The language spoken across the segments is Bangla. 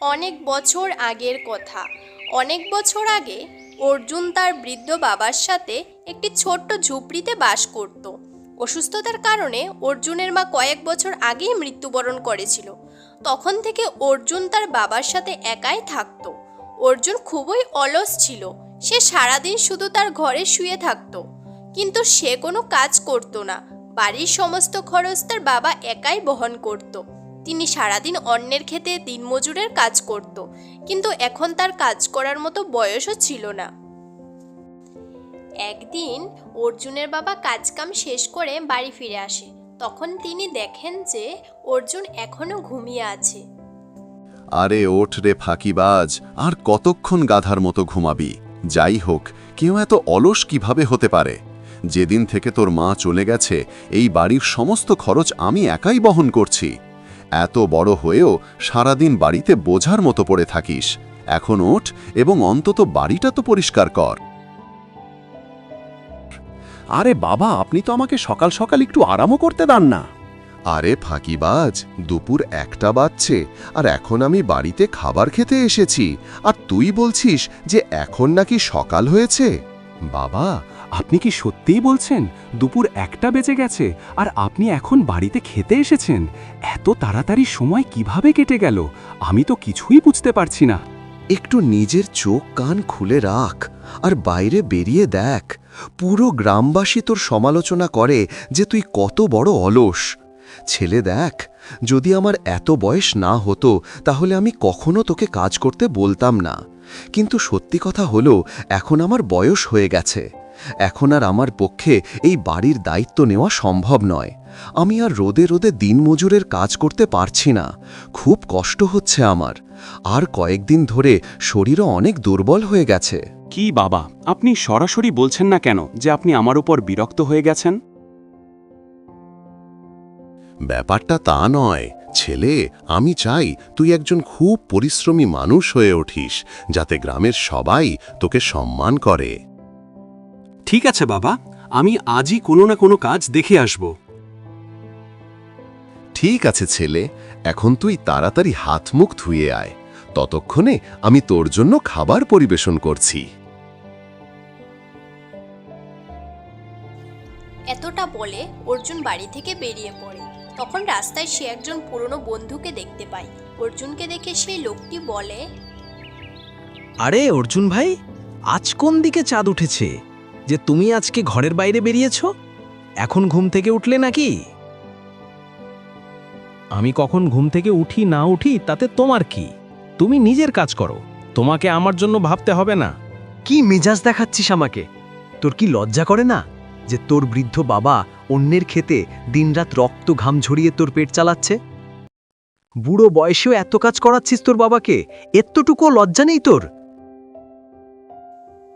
অনেক বছর আগের কথা। অনেক বছর আগে অর্জুন তার বৃদ্ধ বাবার সাথে একটি ছোট্ট ঝুপড়িতে বাস করত। অসুস্থতার কারণে অর্জুনের মা কয়েক বছর আগেই মৃত্যুবরণ করেছিল। তখন থেকে অর্জুন তার বাবার সাথে একাই থাকতো। অর্জুন খুবই অলস ছিল। সে সারাদিন শুধু তার ঘরে শুয়ে থাকতো। কিন্তু সে কোনো কাজ করতো না। বাড়ির সমস্ত খরচ তার বাবা একাই বহন করত। তিনি সারাদিন অন্যের খেতে, দিনমজুরের কাজ করত। কিন্তু এখন তার কাজ করার মতো বয়সও ছিল না। একদিন অর্জুনের বাবা কাজকাম শেষ করে বাড়ি ফিরে আসে। তখন তিনি দেখেন যে অর্জুন এখনও ঘুমিয়ে আছে। আরে ওঠ রে ফাঁকিবাজ, আর কতক্ষণ গাধার মতো ঘুমাবি? যাই হোক, কেউ এত অলস কীভাবে হতে পারে? যেদিন থেকে তোর মা চলে গেছে, এই বাড়ির সমস্ত খরচ আমি একাই বহন করছি। এত বড় হয়েও সারাদিন বাড়িতে বোঝার মতো পড়ে থাকিস। এখন ওঠ এবং অন্তত বাড়িটা তো পরিষ্কার কর। আরে বাবা, আপনি তো আমাকে সকাল সকাল একটু আরামও করতে দান না। আরে ফাঁকিবাজ, দুপুর একটা বাজছে, আর এখন আমি বাড়িতে খাবার খেতে এসেছি, আর তুই বলছিস যে এখন নাকি সকাল হয়েছে? বাবা আপনি কি সত্যিই বলছেন? দুপুর একটা বেজে গেছে আর আপনি এখন বাড়িতে খেতে এসেছেন। এত তাড়াতাড়ি সময় কীভাবে কেটে গেল? আমি তো কিছুই বুঝতে পারছি না। একটু নিজের চোখ কান খুলে রাখ আর বাইরে বেরিয়ে দেখ। পুরো গ্রামবাসী তোর সমালোচনা করে যে তুই কত বড় অলস। ছেলে দেখ, যদি আমার এত বয়স না হতো, তাহলে আমি কখনো তোকে কাজ করতে বলতাম না। কিন্তু সত্যি কথা হলো, এখন আমার বয়স হয়ে গেছে। এখন আর আমার পক্ষে এই বাড়ির দায়িত্ব নেওয়া সম্ভব নয়। আমি আর রোদে রোদে দিনমজুরের কাজ করতে পারছি না। খুব কষ্ট হচ্ছে আমার। আর কয়েকদিন ধরে শরীরও অনেক দুর্বল হয়ে গেছে। কি বাবা আপনি সরাসরি বলছেন না কেন যে আপনি আমার উপর বিরক্ত হয়ে গেছেন? ব্যাপারটা তা নয়। ছেলে আমি চাই তুই একজন খুব পরিশ্রমী মানুষ হয়ে উঠিস যাতে গ্রামের সবাই তোকে সম্মান করে। ঠিক আছে বাবা আমি আজই কোনো না কোনো কাজ দেখে আসব। ঠিক আছে ছেলে এখন তুই তাড়াতাড়ি হাত মুখ ধুয়ে আয়। ততক্ষণে আমি তোর জন্য খাবার পরিবেশন করছি। এতটা বলে অর্জুন বাড়ি থেকে বেরিয়ে পড়ে। তখন রাস্তায় সে একজন পুরনো বন্ধুকে দেখতে পায়। অর্জুনকে দেখে সেই লোকটি বলে আরে অর্জুন ভাই আজ কোন দিকে চাঁদ উঠেছে? যে তুমি আজকে ঘরের বাইরে বেরিয়েছ? এখন ঘুম থেকে উঠলে নাকি? আমি কখন ঘুম থেকে উঠি না উঠি, তাতে তোমার কি? তুমি নিজের কাজ করো, তোমাকে আমার জন্য ভাবতে হবে না। কি মেজাজ দেখাচ্ছিস আমাকে? তোর কি লজ্জা করে না? যে তোর বৃদ্ধ বাবা অন্যের খেতে দিনরাত রক্ত ঘাম ঝরিয়ে তোর পেট চালাচ্ছে? বুড়ো বয়সেও এত কাজ করাচ্ছিস তোর বাবাকে? এতটুকু লজ্জা নেই তোর?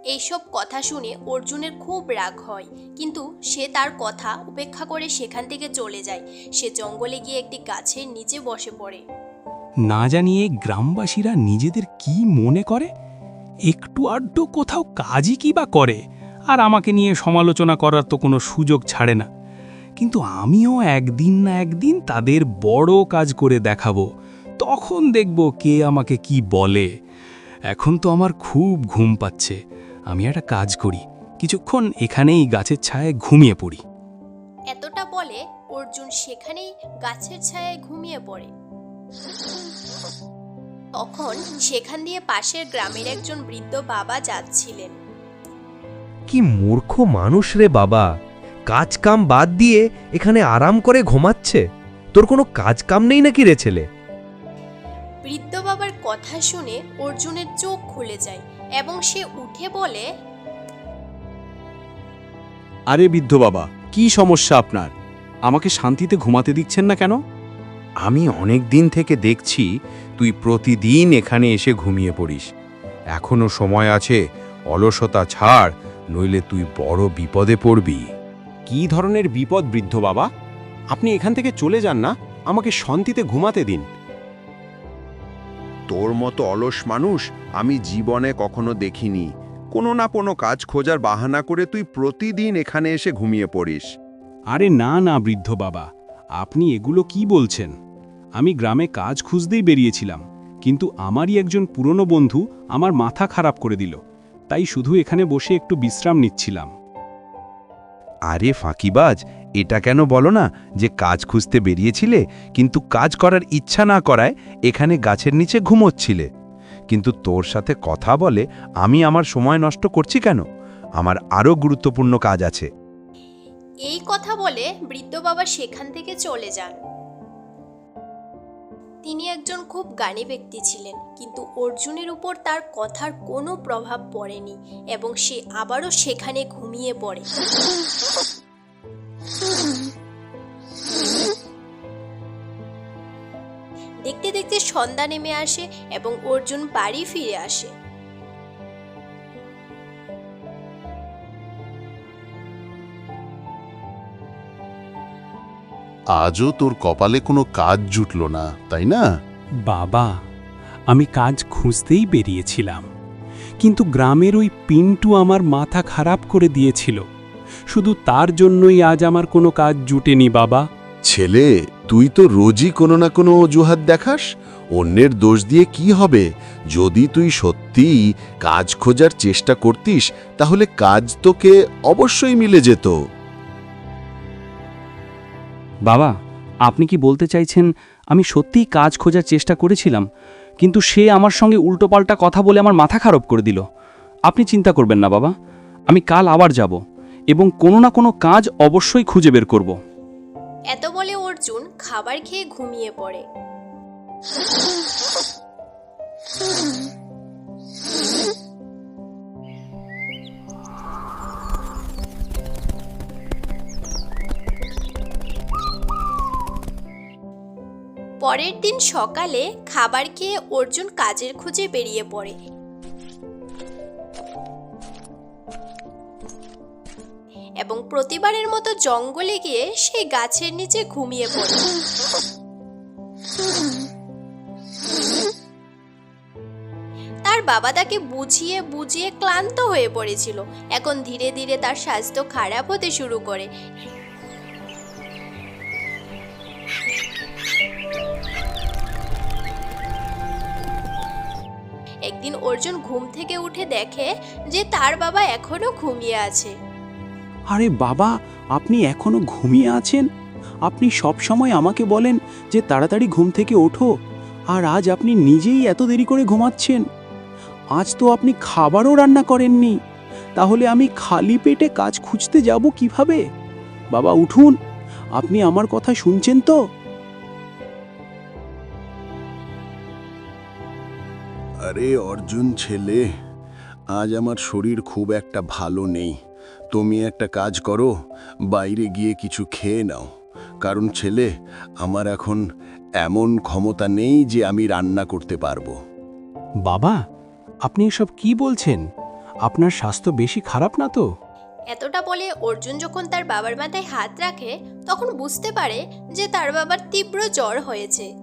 এইসব কথা শুনে অর্জুনের খুব রাগ হয়। কিন্তু সে তার কথা উপেক্ষা করে সেখান থেকে চলে যায়। সে জঙ্গলে গিয়ে একটি গাছের নিচে বসে পড়ে। না জানিয়ে গ্রামবাসীরা নিজেদের কি মনে করে? একটু আড্ডু কোথাও কাজই কি বা করে? আর আমাকে নিয়ে সমালোচনা করার তো কোনো সুযোগ ছাড়ে না। কিন্তু আমিও একদিন না একদিন তাদের বড় কাজ করে দেখাবো। তখন দেখব কে আমাকে কি বলে। এখন তো আমার খুব ঘুম পাচ্ছে। আমি একটা কাজ করি। কিছুক্ষণ এখানেই গাছের ছায়ায় ঘুমিয়ে পড়ি। এতটা বলে অর্জুন সেখানেই গাছের ছায়ায় ঘুমিয়ে পড়ে। তখন সেখান দিয়ে পাশের গ্রামের একজন বৃদ্ধ বাবা যাচ্ছিলেন। কি মূর্খ মানুষ রে বাবা! কাজ কাম বাদ দিয়ে এখানে আরাম করে ঘুমাচ্ছে। তোর কোনো কাজ কাম নেই নাকি রে ছেলে? বৃদ্ধ বাবার কথা শুনে অর্জুনের চোখ খুলে যায়। এবং সে উঠে বলে আরে বৃদ্ধ বাবা কি সমস্যা আপনার? আমাকে শান্তিতে ঘুমাতে দিচ্ছেন না কেন? আমি অনেক দিন থেকে দেখছি তুই প্রতিদিন এখানে এসে ঘুমিয়ে পড়িস। এখনও সময় আছে অলসতা ছাড় নইলে তুই বড় বিপদে পড়বি। কি ধরনের বিপদ বৃদ্ধ বাবা? আপনি এখান থেকে চলে যান না আমাকে শান্তিতে ঘুমাতে দিন। তোর মতো অলস মানুষ আমি জীবনে কখনো দেখিনি। কোনো না কোনো কাজ খোঁজার বাহানা করে তুই প্রতিদিন এখানে এসে ঘুমিয়ে পড়িস। আরে না না বৃদ্ধ বাবা আপনি এগুলো কি বলছেন? আমি গ্রামে কাজ খুঁজতেই বেরিয়েছিলাম কিন্তু আমারই একজন পুরনো বন্ধু আমার মাথা খারাপ করে দিল তাই শুধু এখানে বসে একটু বিশ্রাম নিচ্ছিলাম। আরে ফাঁকিবাজ এটা কেন বলো না যে কাজ খুঁজতে বেরিয়েছিলে, কিন্তু কাজ করার ইচ্ছা না করায় এখানে গাছের নিচে ঘুমোচ্ছিলে। কিন্তু তোর সাথে কথা বলে আমি আমার সময় নষ্ট করছি কেন? আমার আরও গুরুত্বপূর্ণ কাজ আছে। এই কথা বলে বৃদ্ধ বাবা সেখান থেকে চলে যান। তিনি একজন খুব জ্ঞানী ব্যক্তি ছিলেন, কিন্তু অর্জুনের উপর তার কথার কোনো প্রভাব পড়েনি এবং সে আবারও সেখানে ঘুমিয়ে পড়ে। দেখতে দেখতে সন্ধ্যা নেমে আসে এবং অর্জুন বাড়ি ফিরে আসে। আজও তোর কপালে কোনো কাজ জুটল না তাই না? বাবা আমি কাজ খুঁজতেই বেরিয়েছিলাম। কিন্তু গ্রামের ওই পিন্টু আমার মাথা খারাপ করে দিয়েছিল। শুধু তার জন্যই আজ আমার কোনো কাজ জুটেনি বাবা। ছেলে তুই তো রোজই কোনো না কোনো অজুহাত দেখাস। অন্যের দোষ দিয়ে কি হবে? যদি তুই সত্যিই কাজ খোঁজার চেষ্টা করতিস তাহলে কাজ তোকে অবশ্যই মিলে যেত। বাবা আপনি কি বলতে চাইছেন আমি সত্যিই কাজ খোঁজার চেষ্টা করেছিলাম কিন্তু সে আমার সঙ্গে উল্টোপাল্টা কথা বলে আমার মাথা খারাপ করে দিল। আপনি চিন্তা করবেন না বাবা। আমি কাল আবার যাব। এবং কোনো না কোনো কাজ অবশ্যই খুঁজে বের করব। এত বলে অর্জুন খাবার খেয়ে ঘুমিয়ে পড়ে। পরের দিন সকালে খাবার খেয়ে অর্জুন কাজের খোঁজে বেরিয়ে পড়ে। এবং প্রতিবারের মতো জঙ্গলে গিয়ে সেই গাছের নিচে ঘুমিয়ে পড়ে। তার বাবা তাকে বুঝিয়ে বুঝিয়ে ক্লান্ত হয়ে পড়েছিল। এখন ধীরে ধীরে তার স্বাস্থ্য খারাপ হতে শুরু করে। একদিন অর্জুন ঘুম থেকে উঠে দেখে যে তার বাবা এখনও ঘুমিয়ে আছে। আরে বাবা, আপনি এখনও ঘুমিয়ে আছেন? আপনি সব সময় আমাকে বলেন যে তাড়াতাড়ি ঘুম থেকে ওঠো, আর আজ আপনি নিজেই এত দেরি করে ঘুমাচ্ছেন। আজ তো আপনি খাবারও রান্না করেননি। তাহলে আমি খালি পেটে কাজ খুঁজতে যাব কীভাবে? বাবা, উঠুন, আপনি আমার কথা শুনছেন তো? আরে অর্জুন ছেলে, আজ আমার শরীর খুব একটা ভালো নেই। তুমি একটা কাজ করো বাইরে গিয়ে কিছু খেয়ে নাও। কারণ ছেলে আমার এখন এমন ক্ষমতা নেই যে আমি রান্না করতে পারব। বাবা আপনি এসব কি বলছেন? আপনার স্বাস্থ্য বেশি খারাপ না তো? এতটা বলে অর্জুন যখন তার বাবার মাথায় হাত রাখে তখন বুঝতে পারে যে তার বাবার তীব্র জ্বর হয়েছে।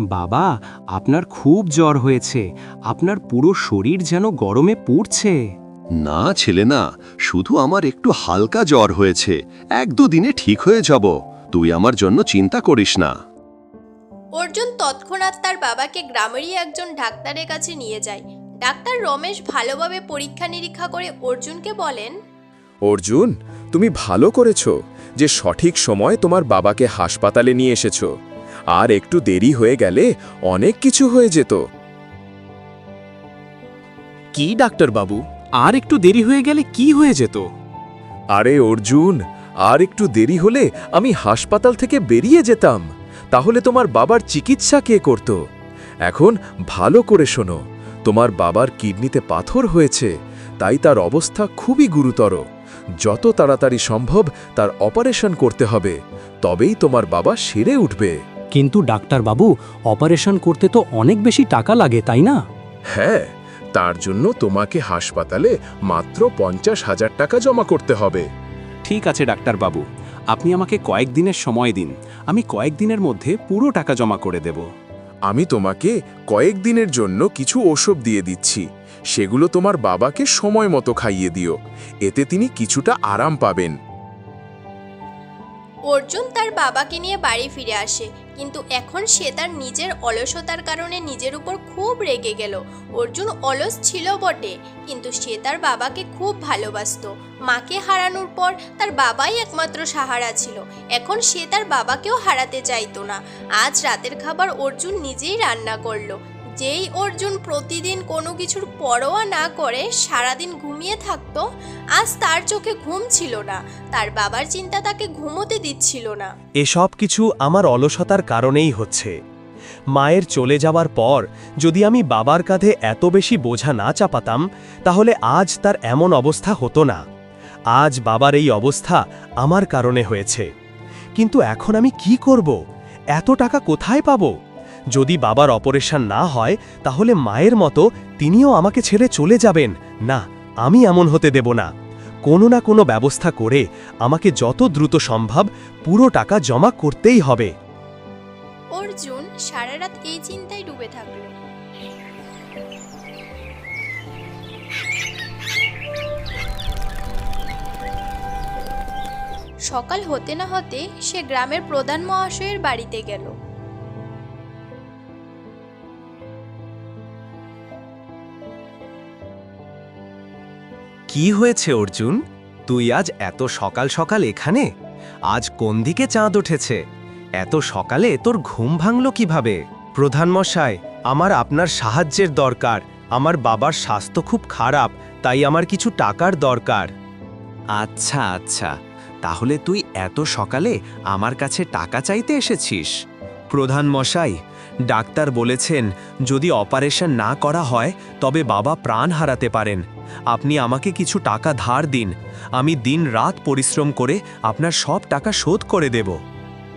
বাবা আপনার খুব জ্বর হয়েছে। আপনার পুরো শরীর যেন গরমে পুড়ছে। না ছেলে না শুধু আমার একটু হালকা জ্বর হয়েছে। এক দুদিনে ঠিক হয়ে যাব। তুই আমার জন্য চিন্তা করিস না। অর্জুন তৎক্ষণাৎ তার বাবাকে গ্রামেরই একজন ডাক্তারের কাছে নিয়ে যায়। ডাক্তার রমেশ ভালোভাবে পরীক্ষা নিরীক্ষা করে অর্জুনকে বলেন অর্জুন তুমি ভালো করেছ যে সঠিক সময় তোমার বাবাকে হাসপাতালে নিয়ে এসেছ। আর একটু দেরি হয়ে গেলে অনেক কিছু হয়ে যেত। কি ডাক্তার বাবু আর একটু দেরি হয়ে গেলে কি হয়ে যেত? আরে অর্জুন আর একটু দেরি হলে আমি হাসপাতাল থেকে বেরিয়ে যেতাম। তাহলে তোমার বাবার চিকিৎসা কে করত? এখন ভালো করে শোনো। তোমার বাবার কিডনিতে পাথর হয়েছে তাই তার অবস্থা খুবই গুরুতর। যত তাড়াতাড়ি সম্ভব তার অপারেশন করতে হবে তবেই তোমার বাবা সেরে উঠবে। কিন্তু ডাক্তার বাবু অপারেশন করতে তো অনেক বেশি টাকা লাগে তাই না? হ্যাঁ তার জন্য তোমাকে হাসপাতালে মাত্র পঞ্চাশ হাজার টাকা জমা করতে হবে। ঠিক আছে ডাক্তার বাবু আপনি আমাকে কয়েকদিনের সময় দিন। আমি কয়েকদিনের মধ্যে পুরো টাকা জমা করে দেব। আমি তোমাকে কয়েকদিনের জন্য কিছু ওষুধ দিয়ে দিচ্ছি। সেগুলো তোমার বাবাকে সময় মতো খাইয়ে দিও। এতে তিনি কিছুটা আরাম পাবেন। অর্জুন তার বাবাকে নিয়ে বাড়ি ফিরে আসে। কিন্তু এখন সে তার নিজের অলসতার কারণে নিজের উপর খুব রেগে গেল। অর্জুন অলস ছিল বটে, কিন্তু সে তার বাবাকে খুব ভালোবাসতো। মাকে হারানোর পর তার বাবাই একমাত্র সাহারা ছিল। এখন সে তার বাবাকেও হারাতে চাইতো না। আজ রাতের খাবার অর্জুন নিজেই রান্না করল। যেই অর্জুন প্রতিদিন কোনো কিছুর পরোয়া না করে সারাদিন ঘুমিয়ে থাকতো, আজ তার চোখে ঘুম ছিল না। তার বাবার চিন্তা তাকে ঘুমোতে দিচ্ছিল না। এসব কিছু আমার অলসতার কারণেই হচ্ছে। মায়ের চলে যাওয়ার পর যদি আমি বাবার কাঁধে এত বেশি বোঝা না চাপাতাম, তাহলে আজ তার এমন অবস্থা হতো না। আজ বাবার এই অবস্থা আমার কারণে হয়েছে। কিন্তু এখন আমি কি করব? এত টাকা কোথায় পাব? যদি বাবার অপারেশন না হয়, তাহলে মায়ের মতো তিনিও আমাকে ছেড়ে চলে যাবেন। না, আমি এমন হতে দেব না। কোনো না কোনো ব্যবস্থা করে আমাকে যত দ্রুত সম্ভব পুরো টাকা জমা করতেই হবে। অর্জুন সারা রাত এই চিন্তায় ডুবে থাকল। সকাল হতে না হতে সে গ্রামের প্রধান মহাশয়ের বাড়িতে গেল। কি হয়েছে, অর্জুন? তুই আজ এত সকাল সকাল এখানে? আজ কোন দিকে চাঁদ উঠেছে? এত সকালে তোর ঘুম ভাঙল কীভাবে? প্রধান মশাই আমার আপনার সাহায্যের দরকার। আমার বাবার স্বাস্থ্য খুব খারাপ, তাই আমার কিছু টাকার দরকার। আচ্ছা আচ্ছা। তাহলে তুই এত সকালে আমার কাছে টাকা চাইতে এসেছিস? প্রধান মশাই ডাক্তার বলেছেন, যদি অপারেশন না করা হয়, তবে বাবা প্রাণ হারাতে পারেন। আপনি আমাকে কিছু টাকা ধার দিন। আমি দিন রাত পরিশ্রম করে আপনার সব টাকা শোধ করে দেব।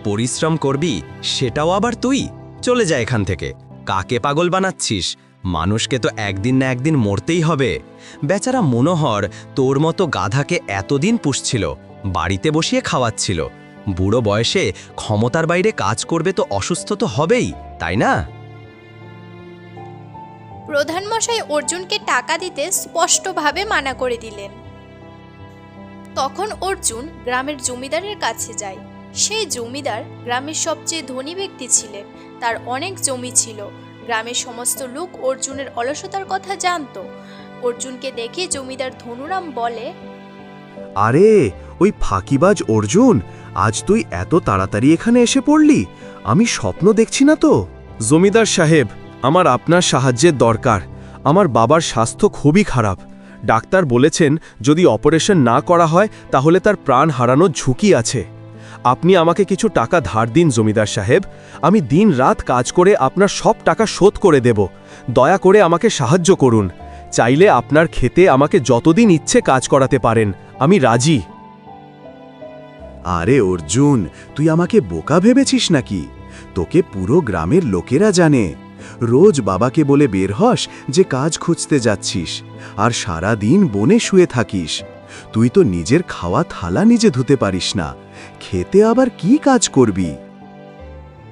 পরিশ্রম করবি, সেটাও আবার তুই? চলে যা এখান থেকে। কাকে পাগল বানাচ্ছিস? মানুষকে তো একদিন না একদিন মরতেই হবে। বেচারা মনোহর তোর মতো গাধাকে এতদিন পুষছিল, বাড়িতে বসিয়ে খাওয়াচ্ছিল। বুড়ো বয়সে ক্ষমতার বাইরে কাজ করবে তো অসুস্থ তো হবেই, তাই না? প্রধান মশাই অর্জুনকে টাকা দিতে স্পষ্টভাবে মানা করে দিলেন। তখন অর্জুন গ্রামের জমিদারের কাছে যায়। সেই জমিদার গ্রামের সবচেয়ে ধনী ব্যক্তি ছিলেন। তার অনেক জমি ছিল। গ্রামের সমস্ত লোক অর্জুনের অলসতার কথা জানতো। অর্জুনকে দেখে জমিদার ধনুরাম বলে আরে ওই ফাঁকিবাজ অর্জুন আজ তুই এত তাড়াতাড়ি এখানে এসে পড়লি? আমি স্বপ্ন দেখছি না তো। জমিদার সাহেব আমার আপনার সাহায্যের দরকার। আমার বাবার স্বাস্থ্য খুবই খারাপ। ডাক্তার বলেছেন, যদি অপারেশন না করা হয়, তাহলে তার প্রাণ হারানোর ঝুঁকি আছে। আপনি আমাকে কিছু টাকা ধার দিন, জমিদার সাহেব। আমি দিন রাত কাজ করে আপনার সব টাকা শোধ করে দেব। দয়া করে আমাকে সাহায্য করুন। চাইলে আপনার খেতে আমাকে যতদিন ইচ্ছে কাজ করাতে পারেন। আমি রাজি। আরে অর্জুন, তুই আমাকে বোকা ভেবেছিস নাকি? তোকে পুরো গ্রামের লোকেরা জানে। রোজ বাবাকে বলে বের হস যে কাজ খুঁজতে যাচ্ছিস, আর সারা দিন বনে শুয়ে থাকিস। তুই তো নিজের খাওয়া থালা নিজে ধুতে পারিস না। খেতে আবার কি কাজ করবি?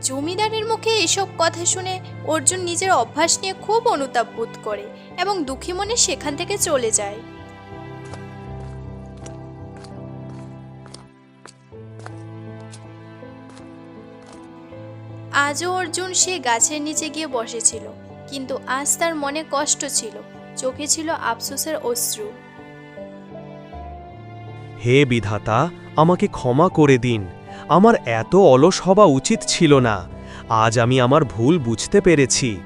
জমিদারের মুখে এসব কথা শুনে অর্জুন নিজের অভ্যাস নিয়ে খুব অনুতাপ বোধ করে এবং দুঃখী মনে সেখান থেকে চলে যায়। আজও অর্জুন সে গাছের নিচে গিয়ে বসেছিল, কিন্তু আজ তার মনে কষ্ট ছিল, চোখে ছিল আফসোসের অশ্রু। হে বিধাতা, আমাকে ক্ষমা করে দিন, আমার এত অলস হওয়া উচিত ছিল না, আজ আমি আমার ভুল বুঝতে পেরেছি,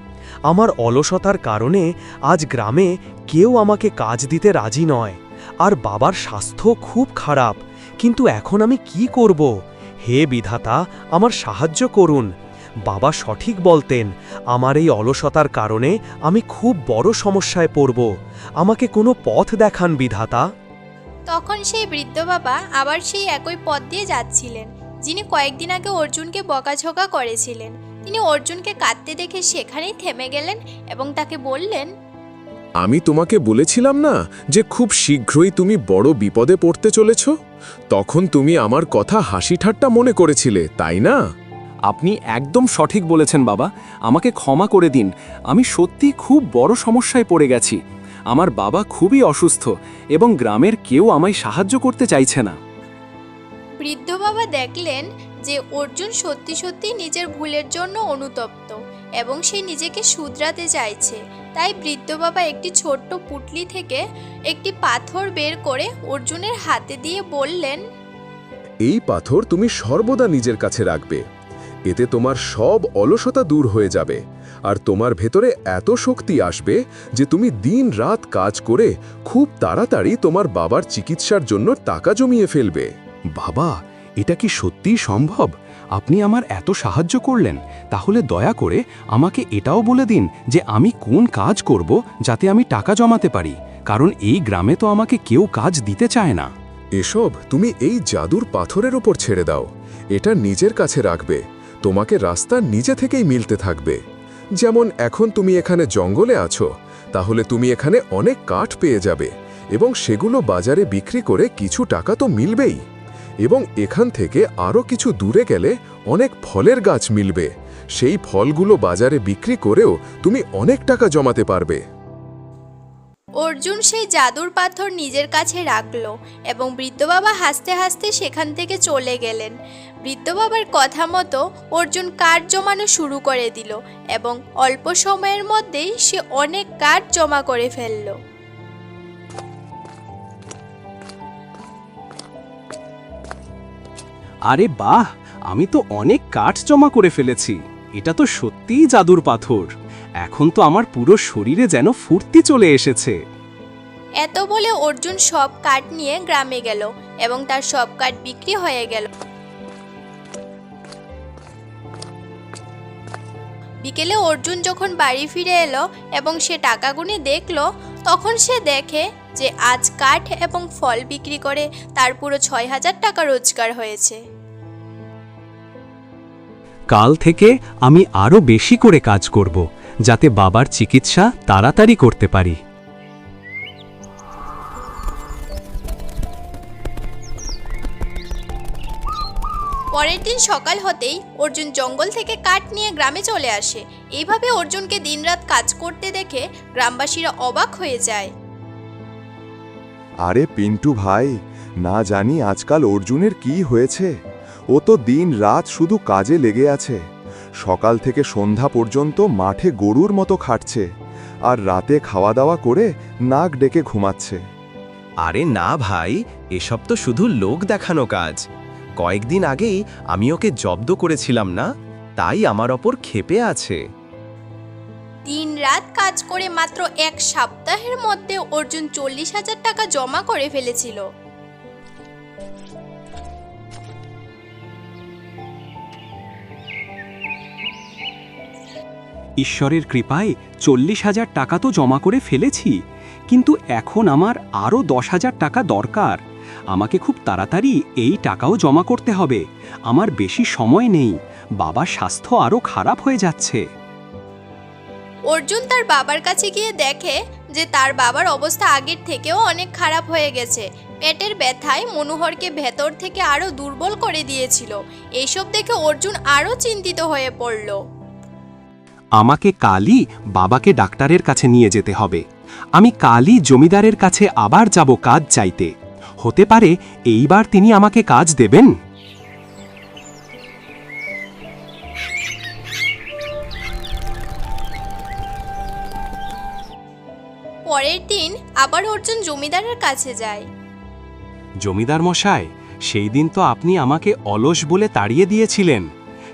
আমার অলসতার কারণে আজ গ্রামে কেউ আমাকে কাজ দিতে রাজি নয়, আর বাবার স্বাস্থ্য খুব খারাপ, কিন্তু এখন আমি কি করব? হে বিধাতা, আমার সাহায্য করুন বাবা সঠিক বলতেন আমার এই অলসতার কারণে আমি খুব বড় সমস্যায় পড়ব। আমাকে কোনো পথ দেখান বিধাতা। তখন সেই বৃদ্ধ বাবা আবার সেই একই পথ দিয়ে যাচ্ছিলেন যিনি কয়েকদিন আগে অর্জুনকে বকাঝকা করেছিলেন। তিনি অর্জুনকে কাঁদতে দেখে সেখানেই থেমে গেলেন এবং তাকে বললেন আমি তোমাকে বলেছিলাম না যে খুব শীঘ্রই তুমি বড় বিপদে পড়তে চলেছ? তখন তুমি আমার কথা হাসি ঠাট্টা মনে করেছিলে তাই না? আপনি একদম সঠিক বলেছেন বাবা। আমাকে ক্ষমা করে দিন। আমি সত্যি খুব বড় সমস্যায় পড়ে গেছি। আমার বাবা খুবই অসুস্থ এবং গ্রামের কেউ আমায় সাহায্য করতে চাইছে না। বৃদ্ধ বাবা দেখলেন যে অর্জুন সত্যি সত্যি নিজের ভুলের জন্য অনুতপ্ত এবং সে নিজেকে শুধরাতে চাইছে। তাই বৃদ্ধ বাবা একটি ছোট্ট পুটলি থেকে একটি পাথর বের করে অর্জুনের হাতে দিয়ে বললেন এই পাথর তুমি সর্বদা নিজের কাছে রাখবে। এতে তোমার সব অলসতা দূর হয়ে যাবে। আর তোমার ভেতরে এত শক্তি আসবে যে তুমি দিন রাত কাজ করে খুব তাড়াতাড়ি তোমার বাবার চিকিৎসার জন্য টাকা জমিয়ে ফেলবে। বাবা, এটা কি সত্যিই সম্ভব? আপনি আমার এত সাহায্য করলেন, তাহলে দয়া করে আমাকে এটাও বলে দিন যে আমি কোন কাজ করব যাতে আমি টাকা জমাতে পারি, কারণ এই গ্রামে তো আমাকে কেউ কাজ দিতে চায় না। এসব তুমি এই জাদুর পাথরের ওপর ছেড়ে দাও, এটা নিজের কাছে রাখবে। তোমাকে রাস্তা নিজে থেকেই মিলতে থাকবে। যেমন এখন তুমি এখানে জঙ্গলে আছো, তাহলে তুমি এখানে অনেক কাঠ পেয়ে যাবে এবং সেগুলো বাজারে বিক্রি করে কিছু টাকা তো মিলবেই। এবং এখান থেকে আরও কিছু দূরে গেলে অনেক ফলের গাছ মিলবে। সেই ফলগুলো বাজারে বিক্রি করেও তুমি অনেক টাকা জমাতে পারবে। অর্জুন সেই জাদুর পাথর নিজের কাছে রাখল এবং বৃদ্ধ বাবা হাসতে হাসতে সেখান থেকে চলে গেলেন। বৃদ্ধ বাবার কথা মতো অর্জুন কাঠ জমানো শুরু করে দিল এবং অল্প সময়ের মধ্যেই সে অনেক কাঠ জমা করে ফেলল। আরে বাহ! আমি তো অনেক কাঠ জমা করে ফেলেছি। এটা তো সত্যিই জাদুর পাথর। এখন তো আমার পুরো শরীরে যেন ফুর্তি চলে এসেছে। এত বলে অর্জুন সব কাঠ নিয়ে গ্রামে গেল এবং তার সব কাঠ বিক্রি হয়ে গেল। বিকেলে অর্জুন যখন বাড়ি ফিরে এলো এবং সে টাকা গুনে দেখল তখন সে দেখে যে আজ কাঠ এবং ফল বিক্রি করে তার পুরো ছয় হাজার টাকা রোজগার হয়েছে। কাল থেকে আমি আরও বেশি করে কাজ করব। যাতে বাবার চিকিৎসা তাড়াতাড়ি করতে পারি। পরের দিন সকাল হতেই অর্জুন জঙ্গল থেকে কাঠ নিয়ে গ্রামে চলে আসে। এইভাবে অর্জুনকে দিনরাত কাজ করতে দেখে গ্রামবাসীরা অবাক হয়ে যায়। আরে পিন্টু ভাই না জানি আজকাল অর্জুনের কি হয়েছে? ও তো দিন রাত শুধু কাজে লেগে আছে। সকাল থেকে সন্ধ্যা পর্যন্ত মাঠে গরুর মতো খাটছে আর রাতে খাওয়া দাওয়া করে নাক ডেকে ঘুমাচ্ছে। আরে না ভাই এসব তো শুধু লোক দেখানো কাজ। কয়েকদিন আগেই আমি ওকে জব্দ করেছিলাম না তাই আমার ওপর ক্ষেপে আছে। দিন রাত কাজ করে মাত্র এক সপ্তাহের মধ্যে অর্জুন চল্লিশ হাজার টাকা জমা করে ফেলেছিল। ঈশ্বরের কৃপায় চল্লিশ হাজার টাকা তো জমা করে ফেলেছি। কিন্তু এখন আমার আরও দশ হাজার টাকা দরকার। আমাকে খুব তাড়াতাড়ি এই টাকাও জমা করতে হবে। আমার বেশি সময় নেই। বাবার স্বাস্থ্য আরও খারাপ হয়ে যাচ্ছে। অর্জুন তার বাবার কাছে গিয়ে দেখে যে তার বাবার অবস্থা আগের থেকেও অনেক খারাপ হয়ে গেছে। পেটের ব্যথায় মনোহরকে ভেতর থেকে আরও দুর্বল করে দিয়েছিল। এইসব দেখে অর্জুন আরও চিন্তিত হয়ে পড়ল। আমাকে কালই বাবাকে ডাক্তারের কাছে নিয়ে যেতে হবে। আমি কালই জমিদারের কাছে আবার যাব কাজ চাইতে। হতে পারে এইবার তিনি আমাকে কাজ দেবেন। পরের দিন আবার অর্জুন জমিদারের কাছে যায়। জমিদার মশাই সেই দিন তো আপনি আমাকে অলস বলে তাড়িয়ে দিয়েছিলেন।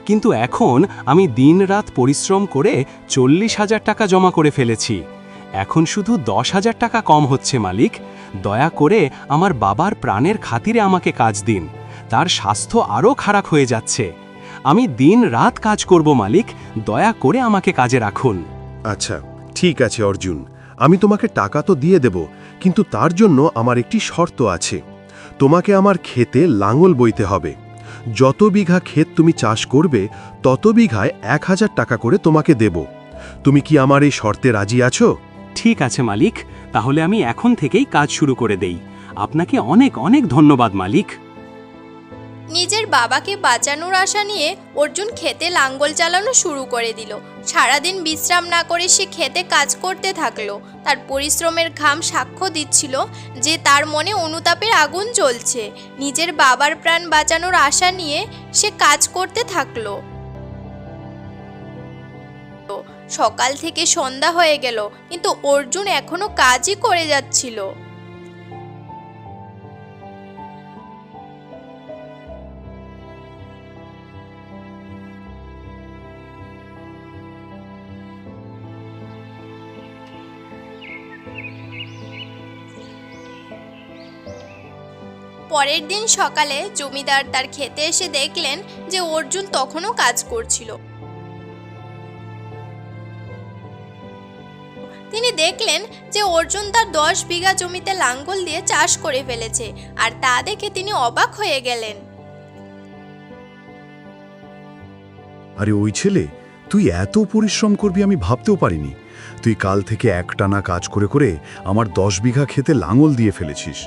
কিন্তু এখন আমি দিনরাত পরিশ্রম করে চল্লিশ হাজার টাকা জমা করে ফেলেছি। এখন শুধু দশ হাজার টাকা কম হচ্ছে, মালিক। দয়া করে আমার বাবার প্রাণের খাতিরে আমাকে কাজ দিন। তার স্বাস্থ্য আরও খারাপ হয়ে যাচ্ছে। আমি দিন রাত কাজ করব, মালিক। দয়া করে আমাকে কাজে রাখুন। আচ্ছা ঠিক আছে, অর্জুন। আমি তোমাকে টাকা তো দিয়ে দেব, কিন্তু তার জন্য আমার একটি শর্ত আছে। তোমাকে আমার খেতে লাঙল বইতে হবে। যত বিঘা ক্ষেত তুমি চাষ করবে, তত বিঘায় এক হাজার টাকা করে তোমাকে দেব। তুমি কি আমার এই শর্তে রাজি আছো? ঠিক আছে, মালিক। তাহলে আমি এখন থেকেই কাজ শুরু করে দেই। আপনাকে অনেক অনেক ধন্যবাদ, মালিক। নিজের বাবাকে বাঁচানোর আশা নিয়ে অর্জুন খেতে লাঙ্গল চালানো শুরু করে দিল। সারাদিন বিশ্রাম না করে সে খেতে কাজ করতে থাকল। তার পরিশ্রমের ঘাম সাক্ষ্য দিচ্ছিল যে তার মনে অনুতাপের আগুন জ্বলছে। নিজের বাবার প্রাণ বাঁচানোর আশা নিয়ে সে কাজ করতে থাকল। সকাল থেকে সন্ধ্যা হয়ে গেল, কিন্তু অর্জুন এখনও কাজই করে যাচ্ছিল। পরের দিন সকালে জমিদার তার খেতে এসে দেখলেন যে অর্জুন তখনও কাজ করছিল। তিনি দেখলেন যে অর্জুন তার দশ বিঘা জমিতে লাঙ্গল দিয়ে চাষ করে ফেলেছে আর তা দেখে তিনি অবাক হয়ে গেলেন। আরে ওই ছেলে, তুই এত পরিশ্রম করবি আমি ভাবতেও পারিনি। তুই কাল থেকে একটানা কাজ করে করে আমার দশ বিঘা খেতে লাঙল দিয়ে ফেলেছিস।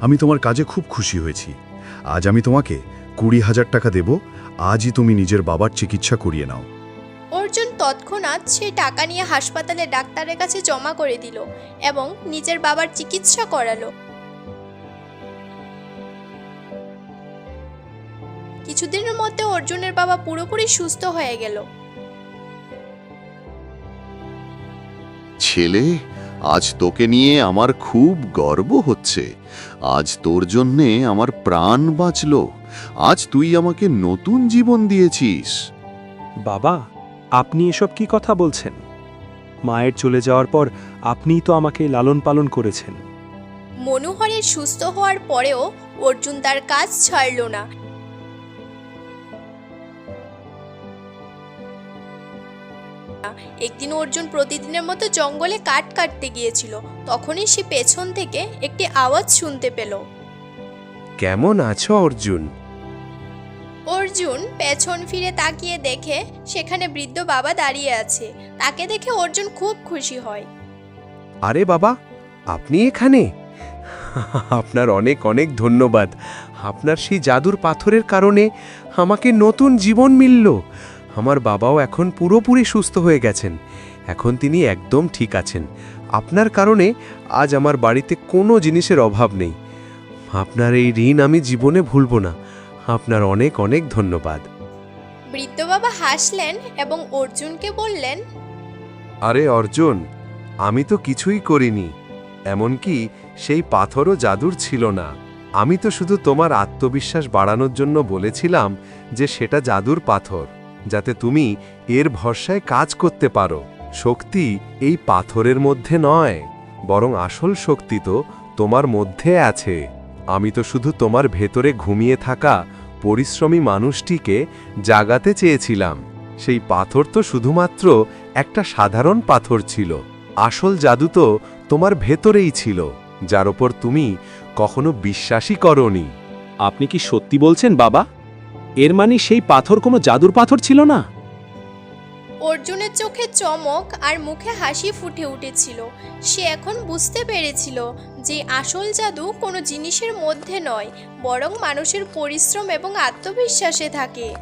আমি তোমার কাজে খুব খুশি হয়েছি। আজ আমি তোমাকে কুড়ি হাজার টাকা দেব আজই তুমি নিজের বাবার চিকিৎসা করিয়ে নাও। অর্জুন তৎক্ষণাৎ সেই টাকা নিয়ে হাসপাতালে ডাক্তারের কাছে জমা করে দিল এবং নিজের বাবার চিকিৎসা করালো। কিছুদিনের মধ্যে অর্জুনের বাবা পুরোপুরি সুস্থ হয়ে গেল। ছেলে? আজ তোকে নিয়ে আমার খুব গর্ব হচ্ছে। আজ তোর জন্যে আমার প্রাণ বাঁচল। আজ তুই আমাকে নতুন জীবন দিয়েছিস। বাবা আপনি এসব কি কথা বলছেন? মায়ের চলে যাওয়ার পর আপনিই তো আমাকে লালন পালন করেছেন। মনোহরের সুস্থ হওয়ার পরেও অর্জুন তার কাজ ছাড়ল না। একদিন অর্জুন প্রতিদিনের মতো জঙ্গলে কাঠ কাটতে গিয়েছিল। তখনই সে পেছন থেকে একটি আওয়াজ শুনতে পেল। কেমন আছো অর্জুন? অর্জুন পেছন ফিরে তাকিয়ে দেখে সেখানে বৃদ্ধ বাবা দাঁড়িয়ে আছে। তাকে দেখে অর্জুন খুব খুশি হয়। আরে বাবা আপনি এখানে? আপনার অনেক অনেক ধন্যবাদ। আপনার সেই জাদুর পাথরের কারণে আমাকে নতুন জীবন মিলল। আমার বাবাও এখন পুরোপুরি সুস্থ হয়ে গেছেন। এখন তিনি একদম ঠিক আছেন। আপনার কারণে আজ আমার বাড়িতে কোনো জিনিসের অভাব নেই। আপনার এই ঋণ আমি জীবনে ভুলব না। আপনার অনেক অনেক ধন্যবাদ। বৃদ্ধ বাবা হাসলেন এবং অর্জুনকে বললেন আরে অর্জুন আমি তো কিছুই করিনি। এমনকি সেই পাথরও জাদুর ছিল না। আমি তো শুধু তোমার আত্মবিশ্বাস বাড়ানোর জন্য বলেছিলাম যে সেটা জাদুর পাথর। যাতে তুমি এর ভরসায় কাজ করতে পারো। শক্তি এই পাথরের মধ্যে নয়, বরং আসল শক্তি তো তোমার মধ্যে আছে। আমি তো শুধু তোমার ভেতরে ঘুমিয়ে থাকা পরিশ্রমী মানুষটিকে জাগাতে চেয়েছিলাম। সেই পাথর তো শুধুমাত্র একটা সাধারণ পাথর ছিল। আসল জাদু তো তোমার ভেতরেই ছিল, যার ওপর তুমি কখনো বিশ্বাসই করনি। আপনি কি সত্যি বলছেন, বাবা? এর মানে সেই পাথর কোনো জাদুর পাথর ছিল না? অর্জুনের চোখে চমক আর মুখে হাসি ফুটে উঠেছিল। সে এখন বুঝতে পেরেছিল যে আসল জাদু কোনো জিনিসের মধ্যে নয়, বরং মানুষের পরিশ্রম এবং আত্মবিশ্বাসে থাকে।